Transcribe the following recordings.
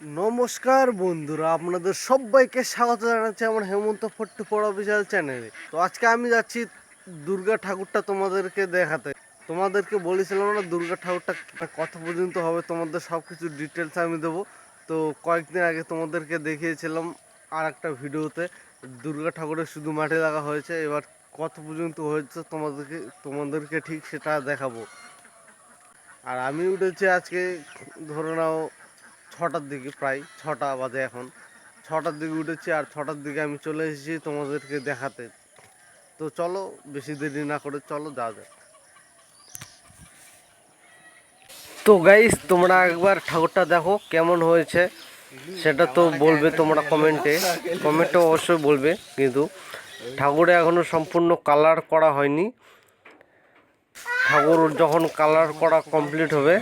নমস্কার বন্ধুরা, আপনাদের সবাইকে স্বাগত জানাচ্ছি আমার হেমন্ত ফট্টু পড়া অফিসিয়াল চ্যানেলে। তো আজকে আমি যাচ্ছি দুর্গা ঠাকুরটা তোমাদেরকে দেখাতে। তোমাদেরকে বলেছিলাম না দুর্গা ঠাকুরটা কত পর্যন্ত হবে, তোমাদের সব কিছু ডিটেলস আমি দেবো। তো কয়েকদিন আগে তোমাদেরকে দেখিয়েছিলাম আর একটা ভিডিওতে, দুর্গা ঠাকুরের শুধু মাঠে লাগা হয়েছে, এবার কত পর্যন্ত হয়েছে তোমাদেরকে তোমাদেরকে ঠিক সেটা দেখাবো। আর আমি উঠেছি আজকে, ধরে নাও ছটার দিকে, প্রায় ছটা বাজে এখন। ছটার দিকে উঠেছি আর ছটার দিকে আমি চলে এসেছি তোমাদেরকে দেখাতে। তো চলো, বেশি দেরি না করে চলো, যাওয়া যাক। তো গাইস তোমরা একবার ঠাকুরটা দেখো, কেমন হয়েছে সেটা তো বলবে তোমরা কমেন্টে। কমেন্টে অবশ্যই বলবে কিন্তু ঠাকুরে এখনও সম্পূর্ণ কালার করা হয়নি। ঠাকুর যখন কালার করা কমপ্লিট হবে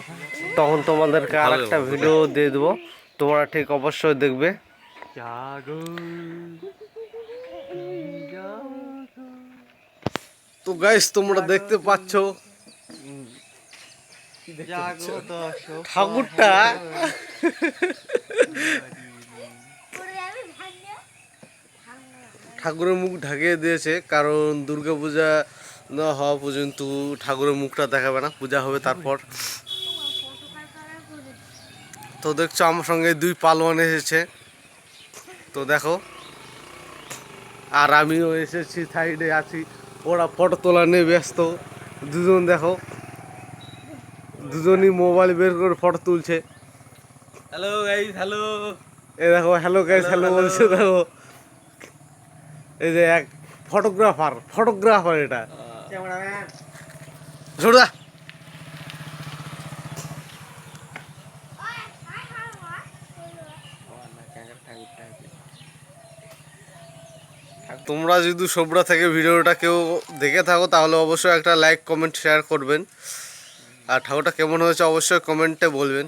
তখন তোমাদেরকে আর একটা ভিডিও দিয়ে দেবো। তোমরা ঠিক অবশ্যই দেখবে। তো গাইস তোমরা দেখতে পাচ্ছ। ঠাকুরটা ঠাকুরের মুখ ঢাকিয়ে দিয়েছে কারণ দুর্গাপূজা না হওয়া পর্যন্ত ঠাকুরের মুখটা দেখাবে না পূজা হবে তারপর। তো দেখছ আমার সঙ্গে দুই পালোয়ান এসেছে। তো দেখো আর আমিও এসেছি সাইডে আছি। ওরা ফটো তোলা নিয়ে ব্যস্ত। দুজন দেখো দুজনই মোবাইল বের করে ফটো তুলছে। হ্যালো গাইস হ্যালো এ দেখো হ্যালো গাইস হ্যালো বলছে দেখো। এই যে এক ফটোগ্রাফার ফটোগ্রাফার এটা। তোমরা যদি সোবরা থেকে ভিডিওটা কেউ দেখে থাকো, তাহলে অবশ্যই একটা লাইক কমেন্ট শেয়ার করবেন। আর ঠাকুরটা কেমন হয়েছে অবশ্যই কমেন্টে বলবেন।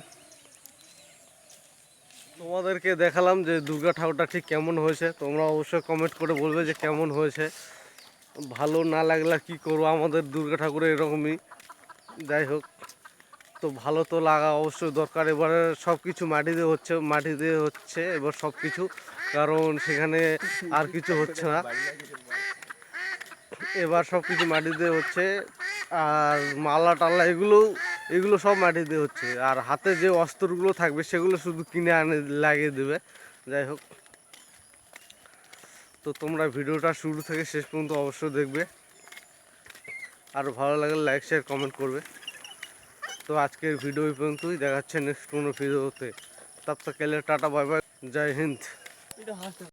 তোমাদেরকে দেখালাম যে দুর্গা ঠাকুরটা ঠিক কেমন হয়েছে। তোমরা অবশ্যই কমেন্ট করে বলবে যে কেমন হয়েছে। ভালো না লাগলে কি করব? আমাদের দুর্গা ঠাকুর এরকমই। যাই হোক, তো ভালো তো লাগা অবশ্যই দরকার। এবারে সব কিছু মাটি দিয়ে হচ্ছে মাটি দিয়ে হচ্ছে এবার সব কিছু কারণ সেখানে আর কিছু হচ্ছে না। এবার সব কিছু মাটি দিয়ে হচ্ছে, আর মালা টালা এগুলো এগুলো সব মাটি দিয়ে হচ্ছে। আর হাতে যে অস্ত্রগুলো থাকবে, সেগুলো শুধু কিনে আনে, লাগিয়ে দেবে। যাই হোক। তো তোমরা ভিডিওটা শুরু থেকে শেষ পর্যন্ত অবশ্যই দেখবে। আর ভালো লাগলে লাইক শেয়ার কমেন্ট করবে। তো আজকের ভিডিও এই পর্যন্তই। দেখাচ্ছে নেক্সট কোনো ভিডিওতে তার তো কেলে টাটা বাই বাই জয় হিন্দ।